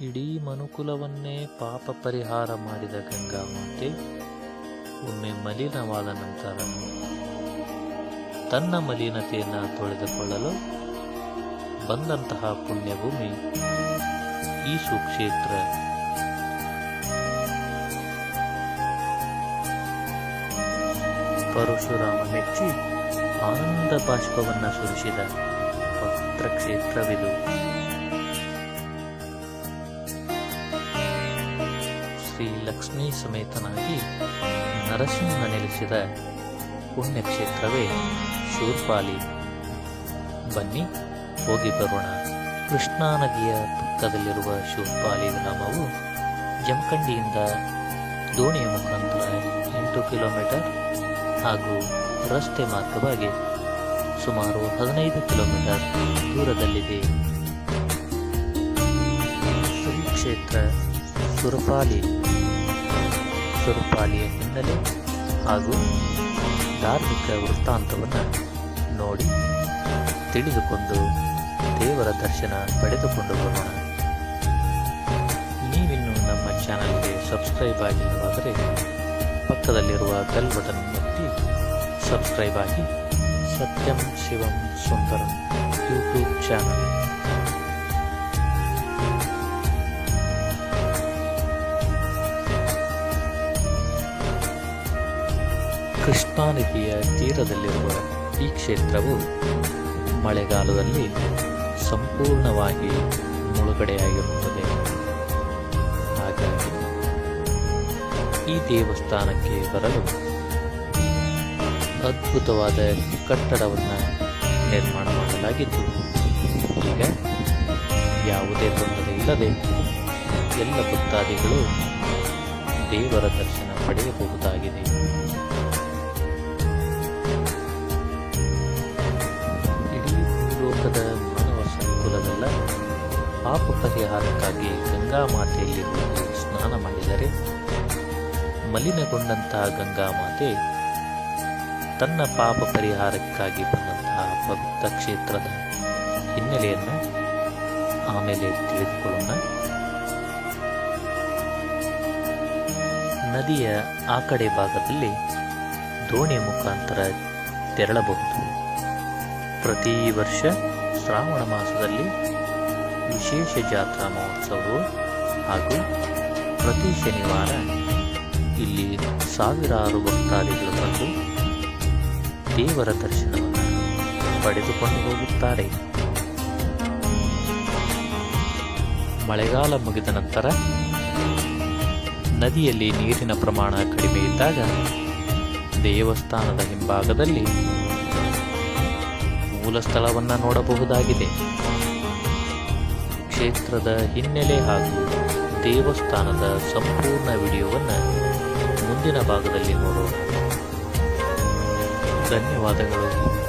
ಇಡೀ ಮನುಕುಲವನ್ನೇ ಪಾಪ ಪರಿಹಾರ ಮಾಡಿದ ಗಂಗಾ ಗಂಗಾಮಾತೆ ಒಮ್ಮೆ ಮಲಿನವಾದ ನಂತರ ತನ್ನ ಮಲಿನತೆಯನ್ನು ತೊಳೆದುಕೊಳ್ಳಲು ಬಂದಂತಹ ಪುಣ್ಯಭೂಮಿ ಈ ಸುಕ್ಷೇತ್ರ. ಪರಶುರಾಮ ಮೆಚ್ಚಿ ಆನಂದ ಬಾಷ್ಪವನ್ನು ಸುರಿಸಿದ ಪವಿತ್ರ ಶ್ರೀ ಲಕ್ಷ್ಮೀ ಸಮೇತನಾಗಿ ನರಸಿಂಹ ನೆಲೆಸಿದ ಪುಣ್ಯಕ್ಷೇತ್ರವೇ ಶೂರ್ಪಾಲಿ. ಬನ್ನಿ, ಹೋಗಿ ಬರೋಣ. ಕೃಷ್ಣಾ ನದಿಯ ಪಕ್ಕದಲ್ಲಿರುವ ಶೂರ್ಪಾಲಿ ಗ್ರಾಮವು ಜಮಖಂಡಿಯಿಂದ ದೋಣಿಯ ಮುಖಾಂತರ ಎಂಟು ಕಿಲೋಮೀಟರ್ ಹಾಗೂ ರಸ್ತೆ ಮಾರ್ಗವಾಗಿ ಸುಮಾರು ಹದಿನೈದು ಕಿಲೋಮೀಟರ್ ದೂರದಲ್ಲಿದೆ. ಶ್ರೀ ಸುರಪಾಲಿ. ಸುರಪಾಲಿಯ ಹಿನ್ನೆಲೆ ಹಾಗೂ ಧಾರ್ಮಿಕ ವೃತ್ತಾಂತವನ್ನು ನೋಡಿ ತಿಳಿದುಕೊಂಡು ದೇವರ ದರ್ಶನ ಪಡೆದುಕೊಂಡು ಬರೋಣ. ನೀವಿನ್ನು ನಮ್ಮ ಚಾನಲ್ಗೆ ಸಬ್ಸ್ಕ್ರೈಬ್ ಆಗಿಲ್ಲವಾದರೆ ಪಕ್ಕದಲ್ಲಿರುವ ಬೆಲ್ ಬಟನ್ ಒತ್ತಿ ಸಬ್ಸ್ಕ್ರೈಬ್ ಆಗಿ ಸತ್ಯಂ ಶಿವಂ ಸುಂದರಂ ಯೂಟ್ಯೂಬ್ ಚಾನಲ್. ಕೃಷ್ಣಾ ನದಿಯ ತೀರದಲ್ಲಿರುವ ಈ ಕ್ಷೇತ್ರವು ಮಳೆಗಾಲದಲ್ಲಿ ಸಂಪೂರ್ಣವಾಗಿ ಮುಳುಗಡೆಯಾಗಿರುತ್ತದೆ. ಹಾಗಾಗಿ ಈ ದೇವಸ್ಥಾನಕ್ಕೆ ಬರಲು ಅದ್ಭುತವಾದ ಕಟ್ಟಡವನ್ನು ನಿರ್ಮಾಣ ಮಾಡಲಾಗಿದ್ದು ಈಗ ಯಾವುದೇ ತೊಂದರೆ ಇಲ್ಲದೆ ಎಲ್ಲ ಭಕ್ತಾದಿಗಳು ದೇವರ ದರ್ಶನ ಪಡೆಯಬಹುದಾಗಿದೆ. ಪಾಪ ಪರಿಹಾರಕ್ಕಾಗಿ ಗಂಗಾ ಮಾತೆಯಲ್ಲಿ ಸ್ನಾನ ಮಾಡಿದರೆ ಮಲಿನಗೊಂಡಂತಹ ಗಂಗಾ ಮಾತೆ ತನ್ನ ಪಾಪ ಪರಿಹಾರಕ್ಕಾಗಿ ಬಂದಂತಹ ಭಕ್ತ ಕ್ಷೇತ್ರದ ಹಿನ್ನೆಲೆಯನ್ನು ಆಮೇಲೆ ತಿಳಿದುಕೊಳ್ಳೋಣ. ನದಿಯ ಆ ಕಡೆ ಭಾಗದಲ್ಲಿ ದೋಣಿ ಮುಖಾಂತರ ತೆರಳಬಹುದು. ಪ್ರತಿ ವರ್ಷ ಶ್ರಾವಣ ಮಾಸದಲ್ಲಿ ವಿಶೇಷ ಜಾತ್ರಾ ಮಹೋತ್ಸವವು ಹಾಗೂ ಪ್ರತಿ ಶನಿವಾರ ಇಲ್ಲಿ ಸಾವಿರಾರು ಭಕ್ತಾದಿಗಳು ಬಂದು ದೇವರ ದರ್ಶನವನ್ನು ಪಡೆದುಕೊಂಡು ಹೋಗುತ್ತಾರೆ. ಮಳೆಗಾಲ ಮುಗಿದ ನಂತರ ನದಿಯಲ್ಲಿ ನೀರಿನ ಪ್ರಮಾಣ ಕಡಿಮೆ ಇದ್ದಾಗ ದೇವಸ್ಥಾನದ ಹಿಂಭಾಗದಲ್ಲಿ ಮೂಲ ಸ್ಥಳವನ್ನು ನೋಡಬಹುದಾಗಿದೆ. ಕ್ಷೇತ್ರದ ಹಿನ್ನೆಲೆ ಹಾಗೂ ದೇವಸ್ಥಾನದ ಸಂಪೂರ್ಣ ವಿಡಿಯೋವನ್ನು ಮುಂದಿನ ಭಾಗದಲ್ಲಿ ನೋಡೋಣ. ಧನ್ಯವಾದಗಳು.